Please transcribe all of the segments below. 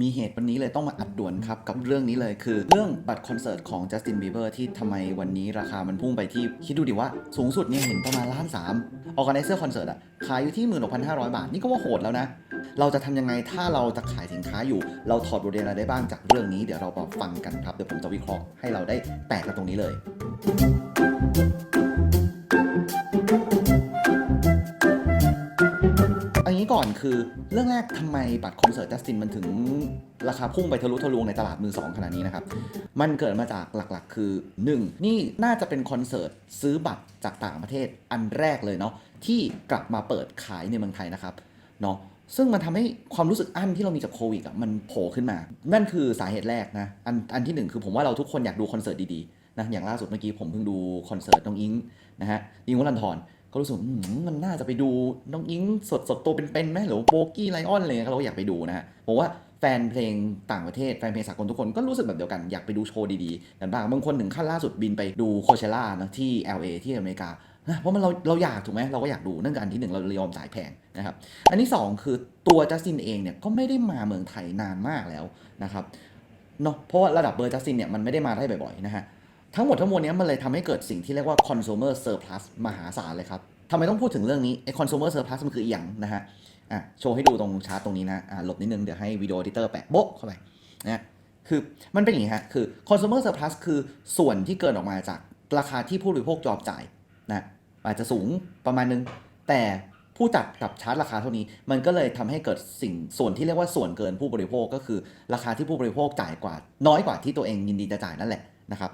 มีเหตุวันนี้เลยต้องมาอัดด่วนครับ กับเรื่องนี้เลยคือ เรื่องบัตรคอนเสิร์ตของจัสตินบีเบอร์ที่ทำไมวันนี้ราคามันพุ่งไปที่ คิดดูดิว่าสูงสุดเนี่ยเห็นประมาณล้านสามออ g a แ i เซอร์คอนเสิร์ตอะขายอยู่ที่ 16,500 บาท นี่ก็ว่าโหดแล้วนะ เราจะทำยังไงถ้าเราจะขายสินค้าอยู่ เราถอดบทเรียนอะไรได้บ้างจากเรื่องนี้เดี๋ยวเรามาฟังกันครับเดี๋ยวผมจะวิเคราะห์ให้เราได้แตกกันตรงนี้เลย ก่อนคือเรื่องแรกทำไมบัตรคอนเสิร์ตจัสตินมันถึงราคาพุ่งไปทะลุทะลวงในตลาดมือสองขนาดนี้นะครับ มันเกิดมาจากหลักๆ คือ 1. นี่น่าจะเป็นคอนเสิร์ตซื้อบัตรจากต่างประเทศอันแรกเลยเนาะที่กลับมาเปิดขายในเมืองไทยนะครับเนาะซึ่งมันทำให้ความรู้สึกอั้นที่เรามีจากโควิดอะมันโผล่ขึ้นมา นั่นคือสาเหตุแรกนะ อันอันที่หนึ่งคือผมว่าเราทุกคนอยากดูคอนเสิร์ตดีๆนะอย่างล่าสุดเมื่อกี้ผมเพิ่งดูคอนเสิร์ตน้องอิงนะฮะอิงวัลันทร ก็รู้สึกมันน่าจะไปดูน้องอิงสดสดตัวเป็นๆไหมหรือโบกี้ไลออนอะไรเงี้ยเราก็อยากไปดูนะฮะผมว่าแฟนเพลงต่างประเทศแฟนเพลงสากลทุกคนก็รู้สึกแบบเดียวกันอยากไปดูโชว์ดีๆกันบ้างบางคนถึงขั้นล่าสุดบินไปดูโคเชล่านะที่ LA ที่อเมริกานะเพราะมันเราเราอยากถูกไหมเราก็อยากดูนั่นคืออันที่หนึ่งเราเยยอมจ่ายแพงนะครับอันที่สองคือตัวจัสตินเองเนี่ยก็ไม่ได้มาเมืองไทยนานมากแล้วนะครับเนาะเพราะว่าระดับเบอร์จัสตินเนี่ยมันไม่ได้มาได้บ่อยๆนะฮะ ทั้งหมดทั้งมวลนี้มันเลยทำให้เกิดสิ่งที่เรียกว่า consumer surplus มหาศาลเลยครับทำไมต้องพูดถึงเรื่องนี้ไอ้ consumer surplus มันคืออีหยังนะฮะอะโชว์ให้ดูตรงชาร์ตตรงนี้นะอะหลบนิดนึงเดี๋ยวให้วิดีโอ editor แปะโบ๊ะเข้าไปนะคือมันเป็นอย่างนี้ฮะคือ consumer surplus คือส่วนที่เกินออกมาจากราคาที่ผู้บริโภคยอมจ่ายนะอาจจะสูงประมาณนึง แต่ผู้จัดกลับชาร์จราคาเท่านี้ มันก็เลยทำให้เกิดสิ่งส่วนที่เรียกว่าส่วนเกินผู้บริโภคก็คือ ราคาที่ผู้บริโภคจ่ายกว่า น้อยกว่าที่ตัวเองยินดีจะจ่ายนั่นแหละนะครับ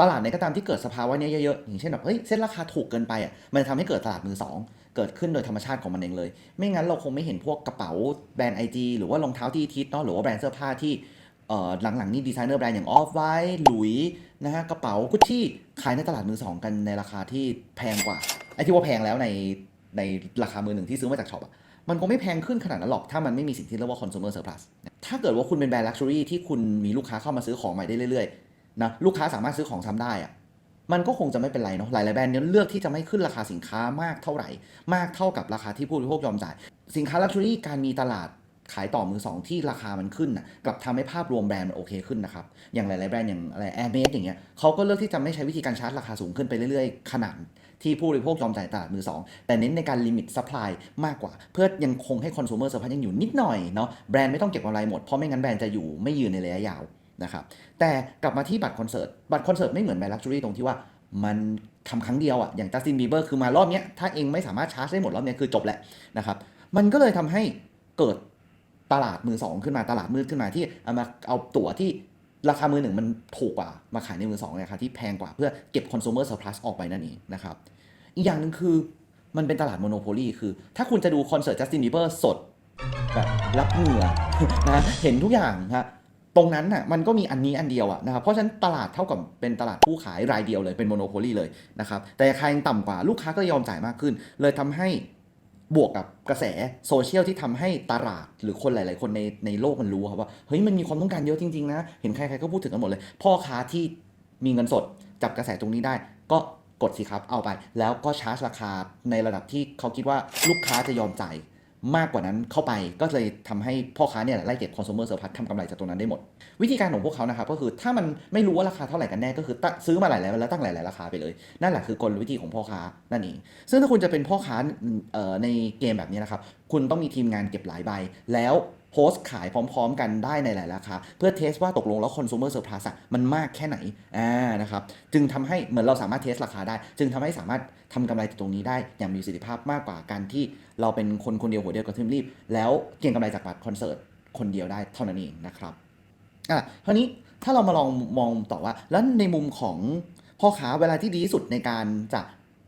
ตลาดไหนก็ตามที่เกิดสภาวะเนี้ยเยอะๆอย่างเช่นแบบเฮ้ยเส้นราคาถูกเกินไปอะมันทำให้เกิดตลาดมือสองเกิดขึ้นโดยธรรมชาติของมันเองเลย ไม่งั้นเราคงไม่เห็นพวกกระเป๋าแบรนด์ไอจีหรือว่ารองเท้าที่ทิศเนาะหรือว่าแบรนด์เสื้อผ้าที่เอ่อหลังๆนี่ดีไซเนอร์แบรนด์อย่างออฟไวท์หลุยนะฮะกระเป๋ากุชชี่ขายในตลาดมือสองกันในราคาที่แพงกว่าไอ้ที่ว่าแพงแล้วในในราคามือหนึ่งที่ซื้อมาจากช็อปอะมันคงไม่แพงขึ้นขนาดนั้นหรอก ถ้ามันไม่มีสิ่งที่เรียกว่า consumer surplus ถ้าเกิดว่าคุณเป็นแบรนด์ luxury ที่คุณมีลูกค้าเข้ามาซื้อของใหม่ได้เรื่อยๆ นะลูกค้าสามารถซื้อของซ้ำได้อะมันก็คงจะไม่เป็นไรเนาะหลายๆแบรนด์เนี่ยเลือกที่จะไม่ขึ้นราคาสินค้ามากเท่าไหร่ มากเท่ากับราคาที่ผู้บริโภคยอมจ่าย สินค้า luxury การมีตลาดขายต่อมือสองที่ราคามันขึ้นนะกลับทำให้ภาพรวมแบรนด์มันโอเคขึ้นนะครับ อย่างหลายๆแบรนด์อย่างอะไรแอร์เมสอย่างเงี้ยเขาก็เลือกที่จะไม่ใช้วิธีการชาร์จราคาสูงขึ้นไปเรื่อยๆ ขนาดที่ผู้บริโภคยอมจ่ายตลาดมือสองแต่เน้นในการลิมิตซัพพลายมากกว่า เพื่อยังคงให้คอน sumer surplus ยังอยู่นิดหน่อยเนาะแบรนด์ไม่ต้องเก็บกำไรหมดเพราะไม่งั้นแบรนด์จะอยู่ไม่ยืนในระยะยาว นะครับแต่กลับมาที่บัตรคอนเสิร์ตบัตรคอนเสิร์ตไม่เหมือนแบรนด์ลักชัวรี่ตรงที่ว่ามันทำครั้งเดียวอะอย่างจัสตินบีเบอร์คือมารอบเนี้ยถ้าเองไม่สามารถชาร์จได้หมดรอบเนี้ยคือจบแหละนะครับมันก็เลยทำให้เกิดตลาดมือสองขึ้นมาตลาดมืดขึ้นมาที่เอามาเอาตั๋วที่ราคามือหนึ่งมันถูกกว่ามาขายในมือสองในราคาที่แพงกว่าเพื่อเก็บ consumer surplus ออกไปนั่นเองนะครับอีกอย่างหนึ่งคือมันเป็นตลาดโมโนโพลีคือ ถ้าคุณจะดูคอนเสิร์ตจัสตินบีเบอร์สดแบบรับเหงื่อนะเห็นทุกอย่างฮะ ตรงนั้นน่ะมันก็มีอันนี้อันเดียวอะนะครับ เพราะฉะนั้นตลาดเท่ากับเป็นตลาดผู้ขายรายเดียวเลยเป็นโมโนโพลีเลยนะครับ แต่ใครยังต่ำกว่าลูกค้าก็ยอมจ่ายมากขึ้น เลยทำให้บวกกับกระแสโซเชียลที่ทำให้ตลาดหรือคนหลาย ๆ คนในในโลกมันรู้ครับว่าเฮ้ยมันมีความต้องการเยอะจริง ๆ นะ เห็นใคร ๆ ก็พูดถึงกันหมดเลย พ่อค้าที่มีเงินสดจับกระแสตรงนี้ได้ ก็กดสิครับเอาไป แล้วก็ชาร์จราคาในระดับที่เขาคิดว่าลูกค้าจะยอมจ่าย มากกว่านั้นเข้าไปก็เลยทำให้พ่อค้าเนี่ยไล่เก็บคอน sumer surplus ทำกำไรจากตรงนั้นได้หมด วิธีการของพวกเขานะครับก็คือถ้ามันไม่รู้ว่าราคาเท่าไหร่กันแน่ก็คือตั้งซื้อมาหลายๆแล้วตั้งหลายๆราคาไปเลย นั่นแหละคือกลวิธีของพ่อค้านั่นเองซึ่งถ้าคุณจะเป็นพ่อค้าในเกมแบบนี้นะครับคุณต้องมีทีมงานเก็บหลายใบแล้ว สต์ขายพร้อมๆ กันได้ในหลายราคา เพื่อเทสว่าตกลงแล้ว consumer surplus มันมากแค่ไหนอ่านะครับจึงทำให้เหมือนเราสามารถเทสราคาได้ จึงทำให้สามารถทำกำไรจากตรงนี้ได้อย่างมีประสิทธิภาพมากกว่าการที่เราเป็นคนคนเดียวหัวเดียวกับทีมรีบ แล้วเก็งกำไรจากบัตรคอนเสิร์ตคนเดียวได้เท่านั้นเองนะครับอะคราวนี้ถ้าเรามาลองมองต่อว่า แล้วในมุมของพ่อค้าเวลาที่ดีที่สุดในการจะ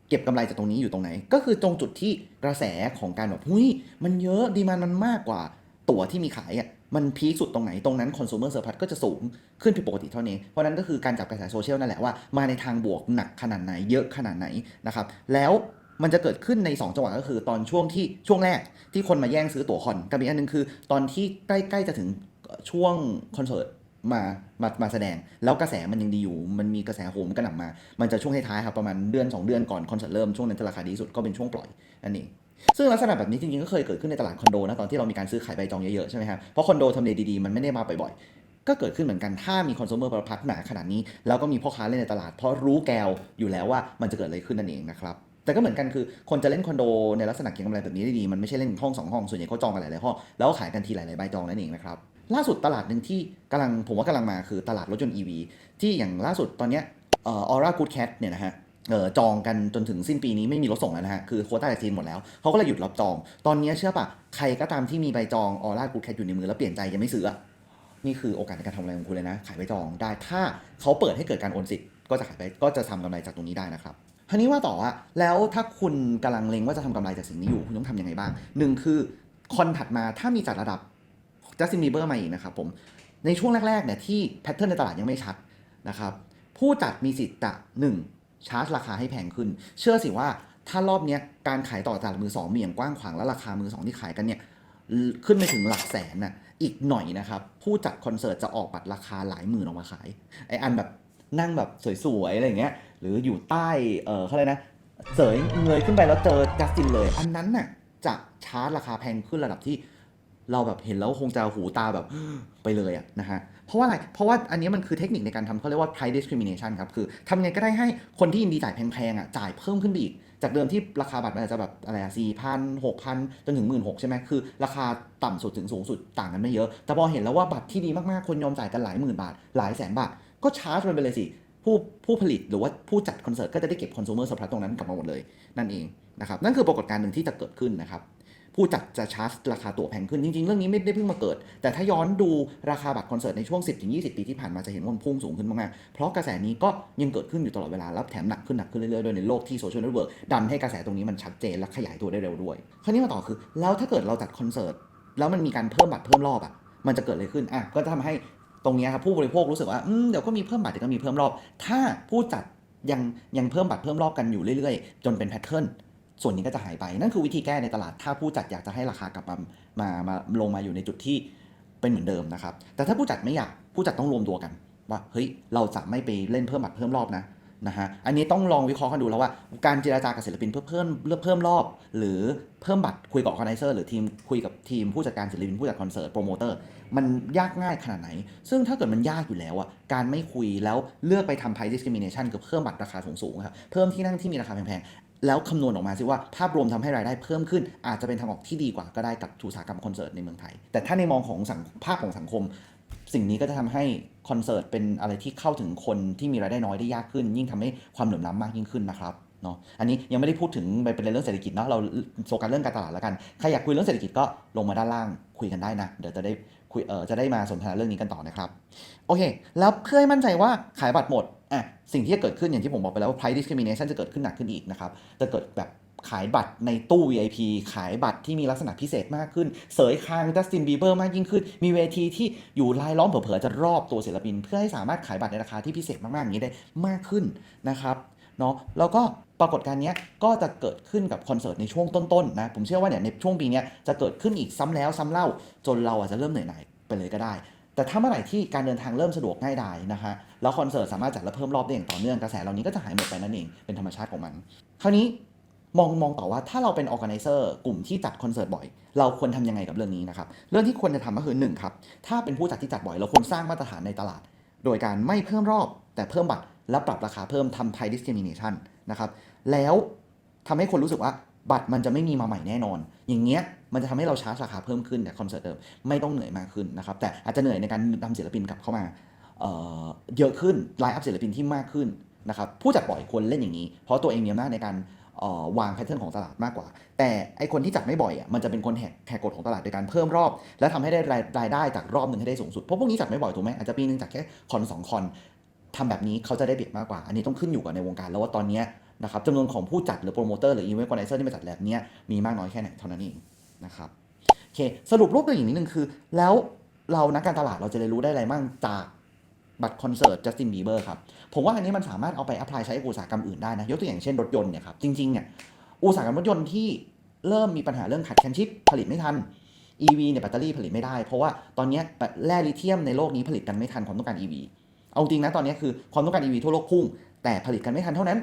เก็บกำไรจากตรงนี้อยู่ตรงไหน ก็คือตรงจุดที่กระแสของการแบบหุ้ยมันเยอะดีมันมันมากกว่า ตั๋วที่มีขายอะมันพีคสุดตรงไหนตรงนั้น consumer surplus ก็จะสูงขึ้นผิดปกติเท่านี้ เพราะนั้นก็คือการจับกระแสโซเชียลนั่นแหละว่ามาในทางบวกหนักขนาดไหนเยอะขนาดไหนนะครับแล้วมันจะเกิดขึ้นใน 2 จังหวะก็คือตอนช่วงที่ช่วงแรกที่คนมาแย่งซื้อตั๋วคอนกับอีกอันหนึงคือ ตอนที่ใกล้ๆจะถึงช่วงคอนเสิร์ตมามามาแสดง แล้วกระแสมันยังดีอยู่ มันมีกระแสโหมกระหน่ำมา มันจะช่วงท้ายๆครับประมาณเดือน 2 เดือนก่อนคอนเสิร์ตเริ่มช่วงนั้นจะราคาดีสุดก็เป็นช่วงปล่อยนั่นเอง ซึ่งลักษณะแบบนี้จริงๆก็เคยเกิดขึ้นในตลาดคอนโดนะตอนที่เรามีการซื้อขายใบจองเยอะๆใช่ไหมครับเพราะคอนโดทำเลดีๆมันไม่ได้มาบ่อยๆ ก็เกิดขึ้นเหมือนกันถ้ามีคอน sumer ประพักหนาขนาดนี้ แล้วก็มีพ่อค้าเล่นในตลาด เพราะรู้แกวอยู่แล้วว่ามันจะเกิดอะไรขึ้นนั่นเองนะครับแต่ก็เหมือนกันคือคนจะเล่นคอนโดในลักษณะเก็งกำไรแบบนี้ได้ดีมันไม่ใช่เล่นห้องสองห้องส่วนใหญ่เขาจองกันหลายๆห้องแล้วก็ขายกันทีหลายๆใบจองนั่นเองนะครับล่าสุดตลาดหนึ่งที่กำลังผมว่ากำลังมาคือตลาดรถยนต์ EV ที่อย่างล่าสุดตอนเนี้ยออออร่ากูดแคทเนี่ยนะฮะ เออจองกันจนถึงสิ้นปีนี้ไม่มีรถส่งแล้วนะฮะ คือโควต้าจากจีนหมดแล้ว เขาก็เลยหยุดรับจอง ตอนนี้เชื่อปะใครก็ตามที่มีใบจองออร่ากูแคทอยู่ในมือแล้วเปลี่ยนใจยังไม่ซื้อ นี่คือโอกาสในการทำอะไรของคุณเลยนะ ขายไปจองได้ ถ้าเขาเปิดให้เกิดการโอนสิทธิ์ก็จะขายไปก็จะทำกำไรจากตรงนี้ได้นะครับทีนี้ว่าต่อว่าแล้วถ้าคุณกำลังเล็งว่าจะทำกำไรจากสิ่งนี้อยู่ คุณต้องทำยังไงบ้างหนึ่งคือคอนถัดมาถ้ามีจัดระดับจัสตินบีเบอร์มาอีกนะครับผมในช่วงแรกๆเนี่ยที่แพทเทิร์นในตลาดยังไม่ชัดนะครับผู้จัดมีสิทธิ์จะหนึ่ง ชาร์จราคาให้แพงขึ้น เชื่อสิว่าถ้ารอบนี้การขายต่อตลาดมือสองมีอย่างกว้างขวางและราคามือสองที่ขายกันเนี่ยขึ้นไปถึงหลักแสนน่ะอีกหน่อยนะครับผู้จัดคอนเสิร์ตจะออกบัตรราคาหลายหมื่นออกมาขายไออันแบบนั่งแบบสวยๆอะไรอย่างเงี้ยหรืออยู่ใต้เออเขาเลยกนะเสยเงยขึ้นไปแล้วเจอจัสตินเลย อันนั้นน่ะจะชาร์จราคาแพงขึ้นระดับที่ เราแบบเห็นแล้วคงจะหูตาแบบไปเลยอะนะฮะเพราะว่าอะไรเพราะว่าอันนี้มันคือเทคนิคในการทำเขาเรียกว่า price discrimination ครับคือทำไงก็ได้ให้คนที่ยินดีจ่ายแพงๆอะจ่ายเพิ่มขึ้นไปอีก จากเดิมที่ราคาบัตรมันอาจจะแบบอะไรอะสี่พันหกพันจนถึงหมื่นหกใช่ไหมคือ ราคาต่ำสุดถึงสูงสุดต่างกันไม่เยอะ แต่พอเห็นแล้วว่าบัตรที่ดีมากๆคนยอมจ่ายกันหลายหมื่นบาท หลายแสนบาทก็ชาร์จมันไปเลยสิผู้ผู้ผลิตหรือว่าผู้จัดคอนเสิร์ตก็จะได้เก็บคอน sumer surplus ตรงนั้นกลับมาหมดเลยนั่นเองนะครับนั่นคือปรากฏการณ์หนึ่งที่จะเกิดขึ้นนะครับ ผู้จัดจะชาร์จราคาตั๋วแพงขึ้น จริง ๆ เรื่องนี้ไม่ได้เพิ่งมาเกิด แต่ถ้าย้อนดูราคาบัตรคอนเสิร์ตในช่วง 10-20 ปีที่ผ่านมาจะเห็นว่ามันพุ่งสูงขึ้นมากๆเพราะกระแสนี้ก็ยังเกิดขึ้นอยู่ตลอดเวลาแล้วแถมหนักขึ้นหนักขึ้นเรื่อยๆโดยในโลกที่โซเชียลเน็ตเวิร์กดันให้กระแสตรงนี้มันชัดเจนและขยายตัวได้เร็วด้วยคราวนี้มาต่อคือ แล้วถ้าเกิดเราจัดคอนเสิร์ตแล้วมันมีการเพิ่มบัตรเพิ่มรอบอะมันจะเกิดอะไรขึ้นอะก็จะทำให้ตรงนี้ครับผู้บริโภครู้สึกว่าอืมเดี๋ยวก็มีเพิ่มบัตรเดี๋ยวก็มีเพิ่มรอบ ถ้าผู้จัดยังยังเพิ่มบัตรเพิ่มรอบกันอยู่เรื่อยๆ จนเป็นแพทเทิร์น ส่วนนี้ก็จะหายไป นั่นคือวิธีแก้ในตลาด ถ้าผู้จัดอยากจะให้ราคากลับมามามาลงมาอยู่ในจุดที่เป็นเหมือนเดิมนะครับ แต่ถ้าผู้จัดไม่อยาก ผู้จัดต้องรวมตัวกัน ว่า เฮ้ย เราจะไม่ไปเล่นเพิ่มบัตรเพิ่มรอบนะนะฮะ อันนี้ต้องลองวิเคราะห์กันดูแล้วว่า การเจราจากับศิลปินเพื่อเพิ่มเลือกเพิ่มรอบ หรือเพิ่มบัตรคุยกับออ g a ไนเซอร์หรือทีมคุยกับทีมผู้จัดการศิลปินผู้จัดคอนเสิร์ตโปรโมเตอร์มันยากง่ายขนาดไหน ซึ่งถ้าเกิดมันยากอยู่แล้วอะการไม่คุยแล้วเลือกไปทำ price discrimination คือเพิ่มบัตรราคาสูงๆครับเพิ่มที่นั่งที่มีราคาแพงๆ แล้วคำนวณออกมาสิว่าภาพรวมทำให้รายได้เพิ่มขึ้น อาจจะเป็นทางออกที่ดีกว่าก็ได้กับอุตสาหกรรมคอนเสิร์ตในเมืองไทย แต่ถ้าในมองของสังภาพของสังคม สิ่งนี้ก็จะทำให้คอนเสิร์ตเป็นอะไรที่เข้าถึงคนที่มีรายได้น้อยได้ยากขึ้น ยิ่งทำให้ความเหลื่อมล้ำมากยิ่งขึ้นนะครับเนาะอันนี้ยังไม่ได้พูดถึงไปเป็นเรื่องเศรษฐกิจเนาะเราโฟกัสเรื่องการตลาดแล้วกันใครอยากคุยเรื่องเศรษฐกิจก็ลงมาด้านล่างคุยกันได้นะเดี๋ยวจะได้ คุยเออจะได้มาสนทนาเรื่องนี้กันต่อนะครับ โอเค แล้วเพื่อให้มั่นใจว่าขายบัตรหมดอะสิ่งที่จะเกิดขึ้นอย่างที่ผมบอกไปแล้วว่า price discrimination จะเกิดขึ้นหนักขึ้นอีกนะครับจะเกิดแบบขายบัตรในตู้ VIP ขายบัตรที่มีลักษณะพิเศษมากขึ้น เสยคางจัสตินบีเบอร์มากยิ่งขึ้น มีเวทีที่อยู่รายล้อมเผลอๆจะรอบตัวศิลปิน เพื่อให้สามารถขายบัตรในราคาที่พิเศษมากๆอย่างนี้ได้มากขึ้นนะครับ เนาะแล้วก็ปรากฏการณ์นี้ก็จะเกิดขึ้นกับคอนเสิร์ตในช่วงต้นๆนะผมเชื่อว่าเนี่ยในช่วงปีนี้จะเกิดขึ้นอีกซ้ำแล้วซ้ำเล่า จนเราอาจจะเริ่มเหนื่อยหน่ายไปเลยก็ได้ แต่ถ้าเมื่อไหร่ที่การเดินทางเริ่มสะดวกง่ายดายนะฮะแล้วคอนเสิร์ตสามารถจัดและเพิ่มรอบได้อย่างต่อเนื่องกระแสเหล่านี้ก็จะหายหมดไปนั่นเองเป็นธรรมชาติของมัน คราวนี้มองมองต่อว่าถ้าเราเป็นออ g a ไนเซอร์กลุ่มที่จัดคอนเสิร์ตบ่อย เราควรทำยังไงกับเรื่องนี้นะครับเรื่องที่ควรจะทำก็คือหนึ่งครับถ้าเป็นผู้จัดที่จัดบ่อย เราควรสร้างมาตรฐานในตลาด โดยการไม่เพิ่มรอบแต่เพิ่มบัตร และปรับราคาเพิ่มทำ price discrimination นะครับ แล้วทำให้คนรู้สึกว่าบัตรมันจะไม่มีมาใหม่แน่นอน อย่างเงี้ยมันจะทำให้เราชาร์จราคาเพิ่มขึ้นแต่คอนเสิร์ตเดิมไม่ต้องเหนื่อยมากขึ้นนะครับ แต่อาจจะเหนื่อยในการนำศิลปินกลับเข้ามาเเยอะขึ้นไลน์อัพศิลปินที่มากขึ้นนะครับผู้จัดบ่อยควรเล่นอย่างนี้ เพราะตัวเองมีอำนาจในการวางแพทเทิร์นของตลาดมากกว่า แต่ไอคนที่จัดไม่บ่อยอะมันจะเป็นคนแหกแหกกฎของตลาดโดยการเพิ่มรอบ และทำให้ได้รายรายได้จากรอบหนึ่งให้ได้สูงสุดเพราะพวกนี้จัดไม่บ่อยถูกไหมอาจจะปีนึงจัดแค่คอนสองคอน ทำแบบนี้เขาจะได้เปรียบมากกว่า อันนี้ต้องขึ้นอยู่กับในวงการแล้วว่าตอนนี้นะครับจำนวนของผู้จัดหรือโปรโมเตอร์หรืออีเวนต์คอนไนเซอร์ที่มาจัดแบบเนี้ยมีมากน้อยแค่ไหนเท่านั้นเองนะครับโอเคสรุปรูปตัวอย่างนิดนึงคือ แล้วเรานักการตลาดเราจะเรียนรู้ได้อะไรบ้างจากบัตรคอนเสิร์ตจัสตินบีเบอร์ครับ ผมว่าอันนี้มันสามารถเอาไปอัพพลายใช้กับอุตสาหกรรมอื่นได้นะ ยกตัวอย่างเช่นรถยนต์เนี่ยครับ จริงๆเนี่ยอุตสาหกรรมรถยนต์ที่เริ่มมีปัญหาเรื่องขัดแคลนชิปผลิตไม่ทัน EV เนี่ยแบตเตอรี่ผลิตไม่ได้ เพราะว่าตอนนี้แร่ลิเธียมในโลกนี้ผลิตกันไม่ทันความต้องการ EV เอาจริงนะตอนนี้คือความต้องการ EV ทั่วโลกพุ่ง แต่ผลิตกันไม่ทันเท่านั้น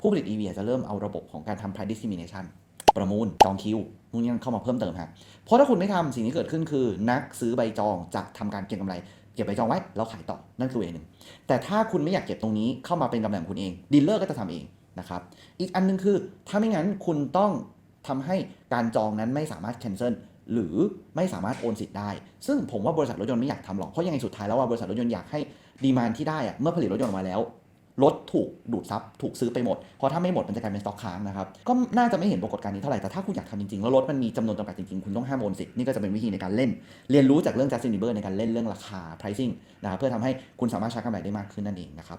ผู้ผลิต EV จะเริ่มเอาระบบของการทำ price discrimination ประมูลจองคิวนู่นนี่นั่นเข้ามาเพิ่มเติมครับเพราะถ้าคุณไม่ทำสิ่งที่เกิดขึ้นคือ นักซื้อใบจองจะทำการเก็งกำไร เก็บใบจองไว้แล้วขายต่อนั่นคือเวหนึ่งแต่ถ้าคุณไม่อยากเก็บตรงนี้เข้ามาเป็นกำไรของคุณเองดีลเลอร์ก็จะทำเองนะครับอีกอันหนึงคือถ้าไม่งั้นคุณต้องทำให้การจองนั้นไม่สามารถ cancel หรือไม่สามารถโอนสิทธิ์ได้ ซึ่งผมว่าบริษัทรถยนต์ไม่อยากทำหรอก เพราะยังไงสุดท้ายแล้วว่าบริษัทรถยนต์อยากให้ ดีมานที่ได้อะเมื่อผลิตรถยนต์ออกมาแล้วรถถูกดูดซับถูกซื้อไปหมด เพราะถ้าไม่หมดมันจะกลายเป็นสต็อกค้างนะครับ ก็น่าจะไม่เห็นปรากฏการณ์นี้เท่าไหร่ แต่ถ้าคุณอยากทำจริง ๆ แล้วรถมันมีจำนวนจำกัดจริง ๆ คุณต้องห้ามโอนสิทธิ์นี่ก็จะเป็นวิธีในการเล่น เรียนรู้จากเรื่องจัสตินิเบอร์ในการเล่นเรื่องราคา pricing นะครับเพื่อทำให้คุณสามารถใช้กำไรได้มากขึ้นนั่นเองนะครับ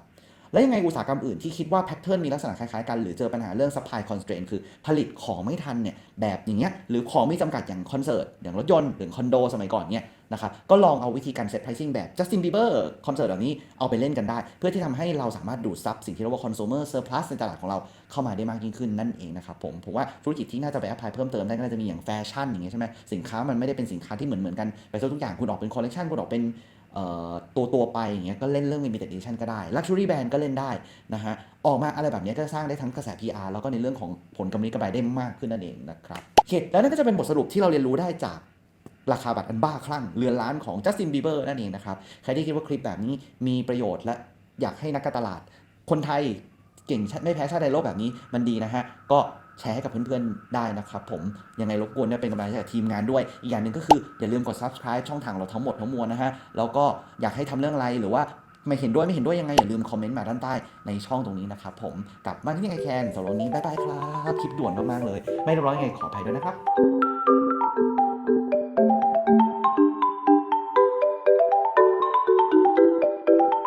แล้วยังไงอุตสาหกรรมอื่นที่คิดว่าแพทเทิร์นมีลักษณะคล้ายๆกัน หรือเจอปัญหาเรื่อง supply constraint คือผลิตของไม่ทันเนี่ยแบบอย่างเงี้ยหรือของมีจำกัดอย่างคอนเสิร์ตอย่างรถยนต์หรือคอนโดสมัยก่อนเนี่ยนะครับก็ลองเอาวิธีการ set pricing แบบ Justin Bieber คอนเสิร์ตแบบนี้เอาไปเล่นกันได้ เพื่อที่ทำให้เราสามารถดูดซับสิ่งที่เรียกว่า consumer surplus ในตลาดของเราเข้ามาได้มากยิ่งขึ้นนั่นเองนะครับผมผมว่าธุรกิจที่น่าจะไป apply เพิ่มเติมได้ก็น่าจะมีอย่างแฟชั่นอย่างเงี้ยใช่ไหมสินค้ามันไม่ได้เป็นสินค้าที่เหมือนเหมือนกันไปซะทุกอย่างคุณออกเป็นคอลเลคชันคุณออกเป็น ตัวตัวไปอย่างเงี้ยก็เล่นเรื่อง limited edition ก็ได้ luxury brand ก็เล่นได้นะฮะออกมาอะไรแบบนี้ก็สร้างได้ทั้งกระแส PR แล้วก็ในเรื่องของผลกำไรกำไรได้มากขึ้นนั่นเองนะครับโอเคแล้วนั่นก็จะเป็นบทสรุปที่เราเรียนรู้ได้จากราคาบัตรอันบ้าคลั่งเรือนล้านของ Justin Bieber นั่นเองนะครับ ใครที่คิดว่าคลิปแบบนี้มีประโยชน์และอยากให้นักการตลาดคนไทยเก่งไม่แพ้ชาติใดในโลกแบบนี้มันดีนะฮะก็ แชร์ให้กับเพื่อนๆได้นะครับผมยังไงรบกวนเนี่ยเป็นกำลังใจกับทีมงานด้วย อีกอย่างหนึ่งก็คืออย่าลืมกด subscribe ช่องทางเราทั้งหมดทั้งมวลนะฮะแล้วก็อยากให้ทำเรื่องอะไรหรือว่าไม่เห็นด้วยไม่เห็นด้วยยังไงอย่าลืมคอมเมนต์มาด้านใต้ในช่องตรงนี้นะครับผมกับมาที่ไอแคนสำหรับวันนี้บ๊ายบายครับคลิปด่วนมากๆเลย ไม่ร้อยยังไงขออภัยด้วยนะครับ